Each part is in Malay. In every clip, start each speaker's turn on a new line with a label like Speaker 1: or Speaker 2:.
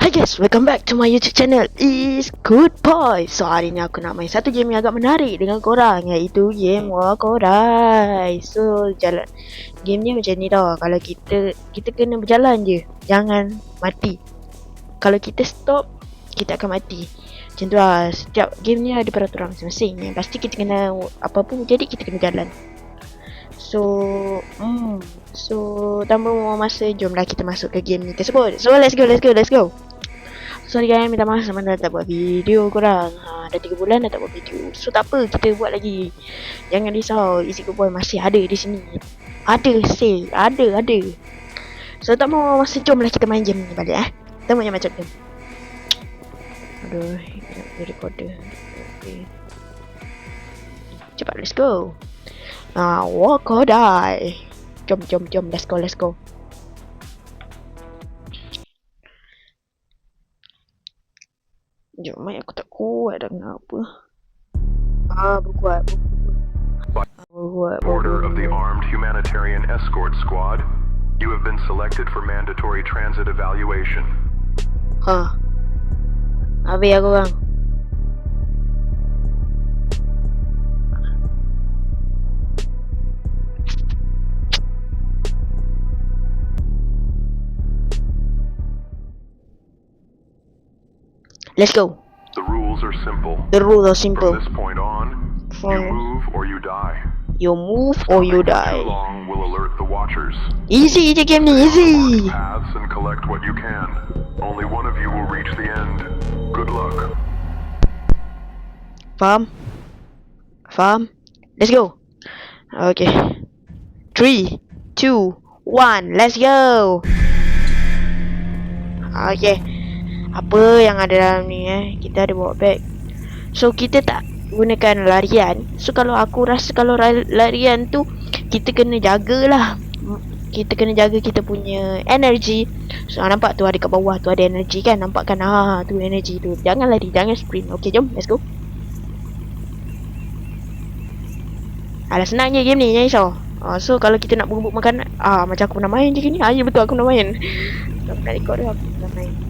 Speaker 1: Hi guys, welcome back to my YouTube channel. Is Good Boy. So hari ni aku nak main satu game yang agak menarik dengan korang Iaitu game Wakorai So jalan Game ni macam ni tau. Kalau kita Kita kena berjalan je. Jangan mati. Kalau kita stop Kita akan mati. Macam tu lah. Setiap game ni ada peraturan masing-masing. Yang pasti kita kena Apa pun jadi kita kena jalan. So hmm, So tanpa membuang masa Jomlah kita masuk ke game ni tersebut. So let's go let's go let's go Sorry guys, minta maaf sama dah tak buat video korang. Ha, Dah 3 bulan dah tak buat video. So tak apa, kita buat lagi. Jangan risau, Easy Good Boy masih ada di sini. Ada say, ada, ada. So tak mau masa, jom lah kita main game ni balik eh. Kita main macam tu. Aduh, nak beri recorder. Okay. Cepat, let's go. Ah, ha, walk or die. Jom, jom, jom, let's go, let's go Jom, mai aku tak kuat dah kenapa. Ah, berkuat, berkuat. Berkuat,
Speaker 2: Order of the. Armed Humanitarian Escort Squad, you have been selected for mandatory transit evaluation.
Speaker 1: Ha. Habis aku bang. Let's go.
Speaker 2: The rules are simple.
Speaker 1: The rules are simple.
Speaker 2: From this point on, you move or you die.
Speaker 1: you move or you die.
Speaker 2: Too long will alert the watchers.
Speaker 1: Easy je game ni, easy.
Speaker 2: Paths and collect what you can. Only one of you will reach the end. Good luck.
Speaker 1: Farm. Farm. Let's go. Okay. Three, two, one, let's go. Okay. Apa yang ada dalam ni eh? Kita ada bawa bag. So kita tak gunakan larian. So kalau aku rasa kalau larian tu kita kena jagalah. Kita kena jaga kita punya energy. So nampak tu ada kat bawah tu ada energy kan? Nampak kan? Ha tu energy tu. Jangan lari, jangan sprint. Okay jom, let's go. Alah senang je game ni jangan risau uh, So kalau kita nak berebut makanan ah Macam aku pernah main je ah, Ya betul aku pernah main Aku nak record aku pernah main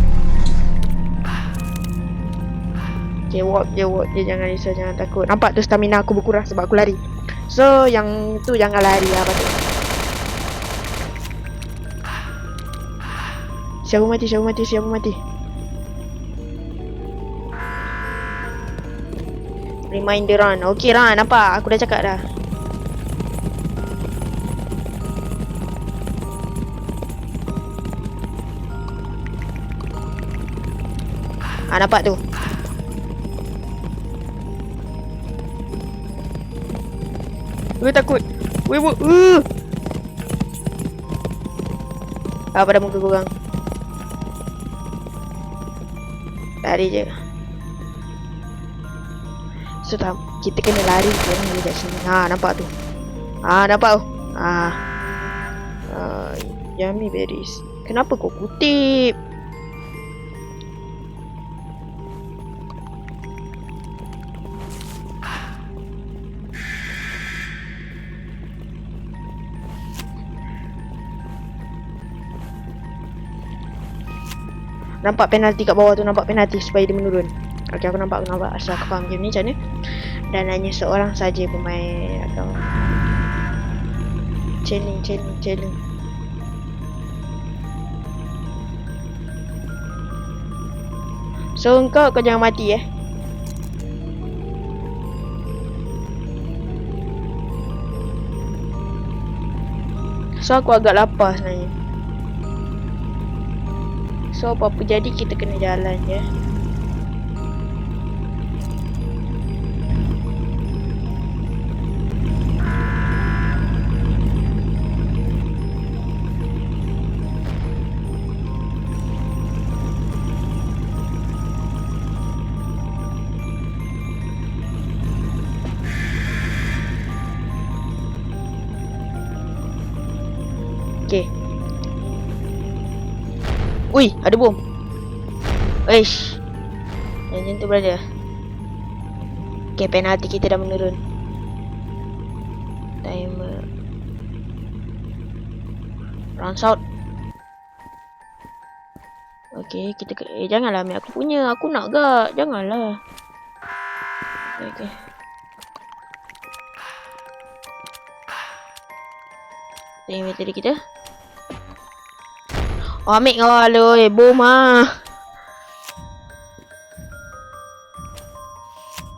Speaker 1: Okay, walk je, walk je. Jangan risau, jangan takut. Nampak tu stamina aku berkurang sebab aku lari. So, yang tu jangan lari lah patut. Siapa mati, siapa mati, siapa mati. Reminder run. Okay, run. Nampak? Aku dah cakap dah. Ah nampak tu. Gue takut. Gue bu. Uh. Apa pada muka korang? Lari je. So tak, kita kena lari je ni dekat sini. Ha nampak tu. Ha nampak tu. Ha. Uh, yummy berries. Kenapa kau kutip? Nampak penalti kat bawah tu Nampak penalti supaya dia menurun. Okay aku nampak aku nampak Asal aku faham game ni macam mana? Dan hanya seorang saja pemain Atau Chaining chaining chaining So engkau kau jangan mati eh. So aku agak lapar sebenarnya So apa-apa jadi kita kena jalan ya. je Okay. Ui, ada bom. Eish. Yang tu berada. Okay, penalti kita dah menurun. Timer. Rounds out. Okay, kita ke... Eh, janganlah ambil aku punya. Aku nak gak. Janganlah. Okay, okay. Kita inventory kita. Oh, ambil kau. Eh, bom ah.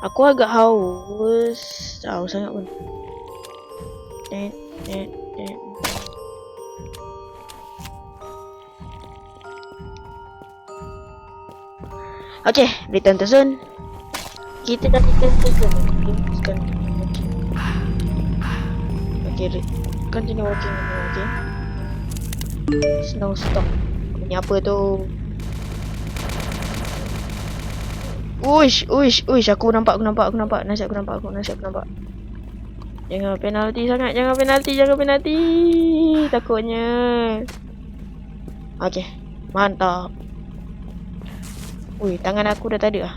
Speaker 1: Aku agak haus. Haus sangat pun. Eh, eh, eh. Okay, return to zone. Kita dah return to zone. Okay. Okay, continue continue walking. Snow stop. Ini apa tu? Uish, uish, uish. Aku nampak, aku nampak, aku nampak. Nasihat aku nampak, aku nasihat aku nampak. Jangan penalti sangat, jangan penalti, jangan penalti. Takutnya. Okay, mantap. Ui, tangan aku dah tak ada lah.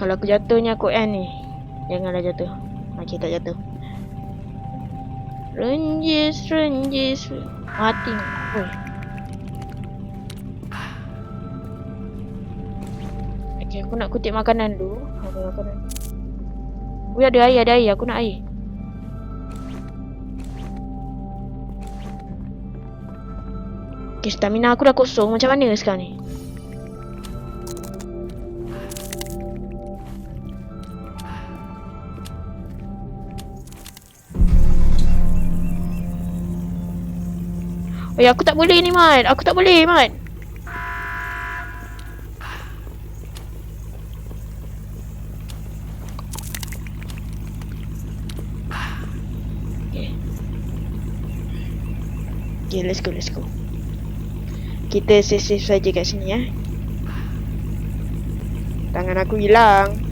Speaker 1: Kalau aku jatuhnya aku end ni. Janganlah jatuh. Okey tak jatuh. Renjis, renjis. Mati. Oi. Okey, aku nak kutip makanan dulu. Ada makanan. Ui, ada air, ada air. Aku nak air. Okay, stamina aku dah kosong. Macam mana sekarang ni? Eh aku tak boleh ni Mat. Aku tak boleh Mat. Okay Okay let's go let's go. Kita save-save saja kat sini ya. Tangan aku hilang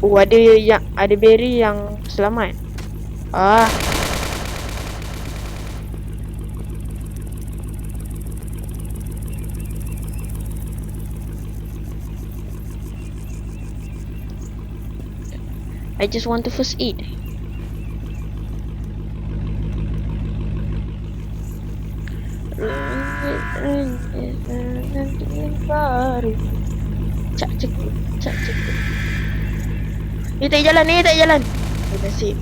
Speaker 1: Oh ada yang ada berry yang selamat. Ah. I just want to first eat. cak cekut cak cekut ni tak jalan ni tak jalan. Oh, nasib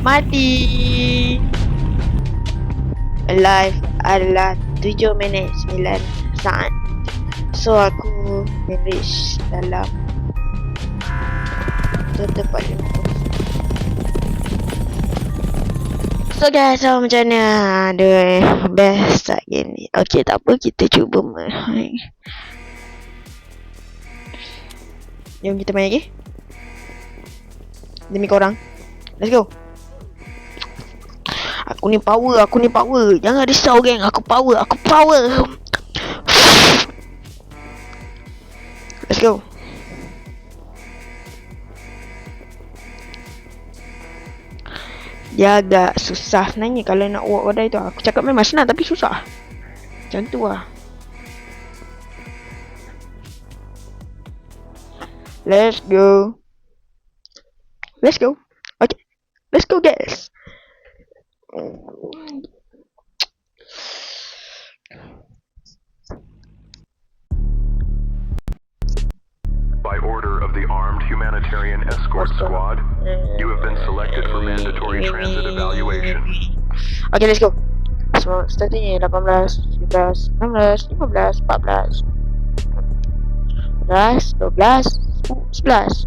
Speaker 1: Mati. Alive adalah 7 minit 9 saat. So aku finish dalam Tepat 50 So guys, so macam mana? Aduh, best tak gini Okay, tak apa, kita cuba main Jom kita main lagi Demi korang Let's go Aku ni power, aku ni power. Jangan risau geng, aku power, aku power. Let's go. Dia agak susah sebenarnya kalau nak walk kedai tu. Aku cakap memang senang tapi susah. Macam tu lah. Let's go. Let's go. Okay. Let's go guys.
Speaker 2: By order of the Armed Humanitarian Escort Squad, you have been selected for mandatory transit evaluation.
Speaker 1: Okay, let's go. So, starting 18, 19, 16, 15, 14, 15, 12, 11, 10, 9, 8, 7, 8, 7, 6,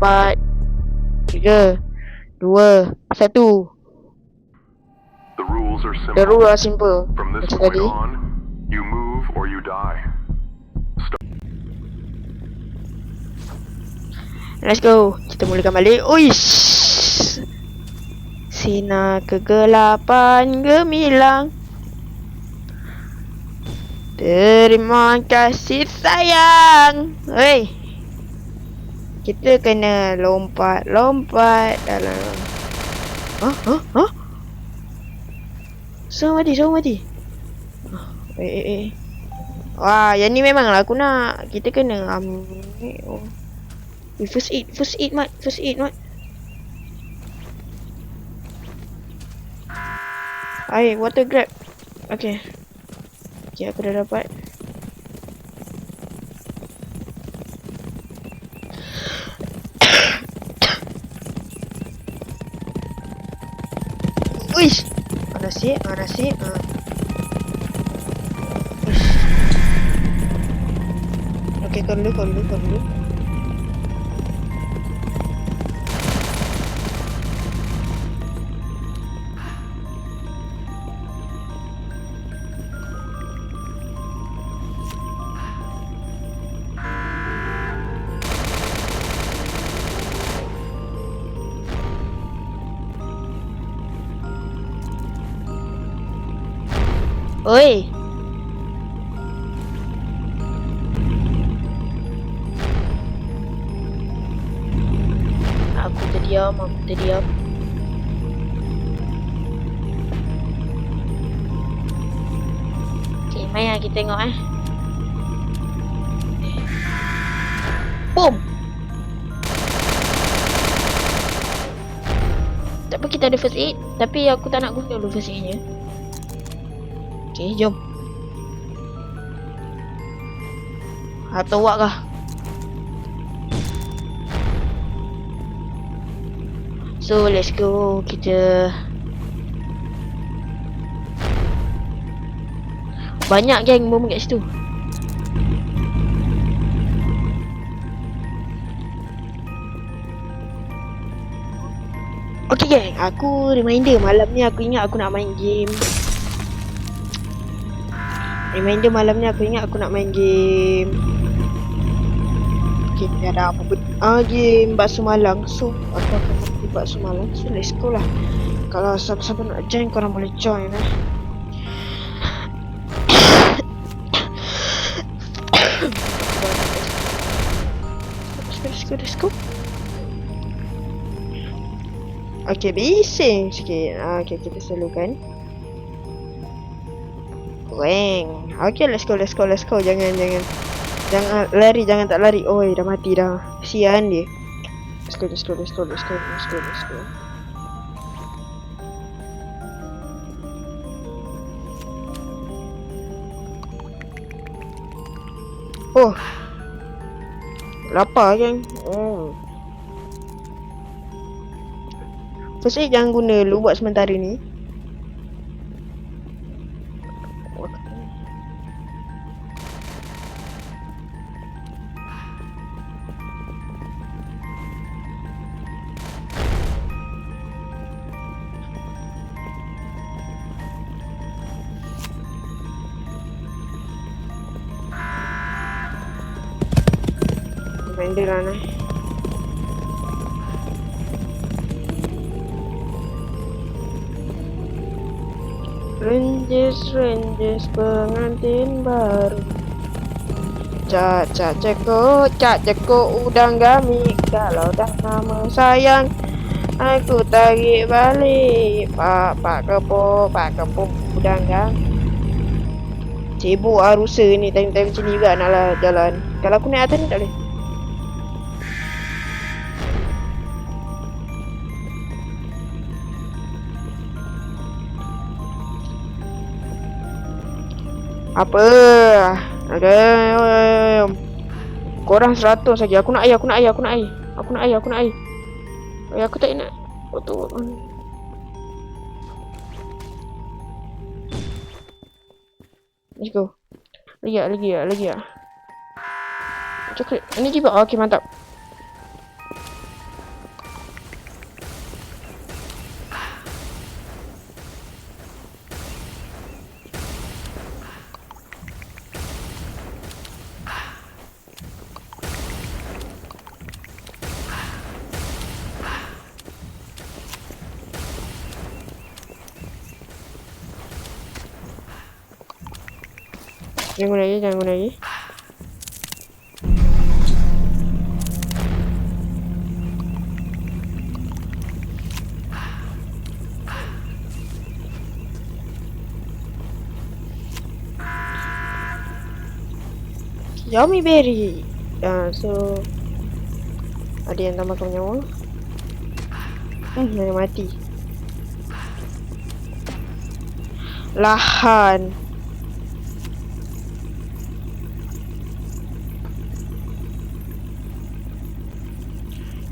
Speaker 1: 5, 4, 3, 2, 1.
Speaker 2: The rules are
Speaker 1: The
Speaker 2: simple.
Speaker 1: rule are simple.
Speaker 2: From this point
Speaker 1: tadi.
Speaker 2: on, you move or you die.
Speaker 1: Let's go. Kita mulakan balik. Uish. Sinar kegelapan gemilang. Terima kasih sayang. Hei. Kita kena lompat-lompat dalam. Hah? Hah? Hah? Semua mati, semua mati. Ah, Eh, eh, eh. Wah, yang ni memanglah aku nak. Kita kena ambil. Oh. Eh, First aid, first aid mat, first aid mat. Air, water grab. Okay. Okay, aku dah dapat. Uish. Sih? Ah. Okay, kau dulu, kau dulu, kau dulu. Oi. Aku terdiam, aku terdiam. Okay, mari lah kita tengok eh. Boom! Tak apa kita ada first aid Tapi aku tak nak guna dulu first aid Okay, jom. Atau wak kah? So, let's go. Kita... Banyak geng bom kat situ. Okay geng, aku reminder malam ni aku ingat aku nak main game Reminder malam ni aku ingat aku nak main game. Okay, ni ada apa pun. Ah, game bakso malang So, aku akan main bakso malang So, let's go lah. Kalau siapa-siapa nak join, korang boleh join eh. Let's go, Okay, bising sikit. Ah, Okay, kita selalukan Weng. Okay, let's go, let's go, let's go. Jangan, jangan. Jangan lari, jangan tak lari. Oi, dah mati dah. Kesian dia. Let's go, let's go, let's go, let's go, let's go, let's go. Oh. Lapar kan? Oh. First aid jangan guna dulu buat sementara ni. Reminder lah nah. Ranges, ranges, pengantin baru Cak, cak, ceko, cak, ceko, udang gami Kalau dah nama sayang Aku tarik balik Pak, pak kepo, pak kepo, udang gami Cebok lah rusa ni time-time macam ni juga nak lah jalan. Kalau aku naik atas ni tak boleh. Apa? Okay. Korang seratus lagi. Aku nak air, aku nak air, aku nak air. Aku nak air, aku nak air. Eh, aku tak nak. Oh, tu. Let's go. Lagi ya, lagi ya, lagi ya. Coklat. Ini juga. Oh, okay, mantap. Jangan guna lagi, jangan guna lagi. Yummy berry. Uh, so ada yang tambahkan nyawa. Hmm, yang mati. Lahan.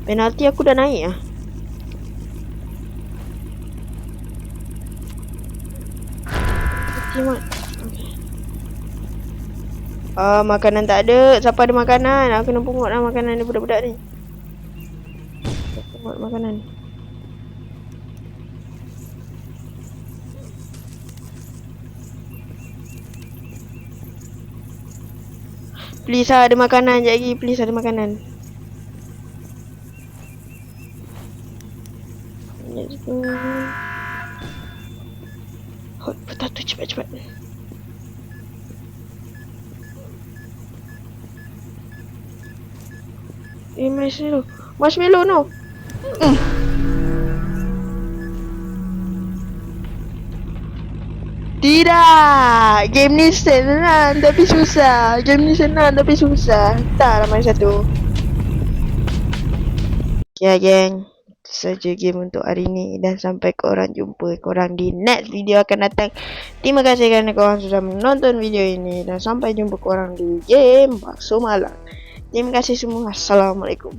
Speaker 1: Penalti aku dah naik ah. Timat. Ah, uh, makanan tak ada. Siapa ada makanan? Aku kena pungut lah makanan ni budak-budak ni. Pungut makanan. Please lah ada makanan sekejap lagi. Please ada makanan. Eh, marshmallow. Marshmallow no. Mm. Tidak. Game ni senang tapi susah. Game ni senang tapi susah. Tak lah main satu. Okay, geng saja game untuk hari ni dan sampai korang jumpa korang di next video akan datang terima kasih kerana korang sudah menonton video ini dan sampai jumpa korang di game bakso malam terima kasih semua. Assalamualaikum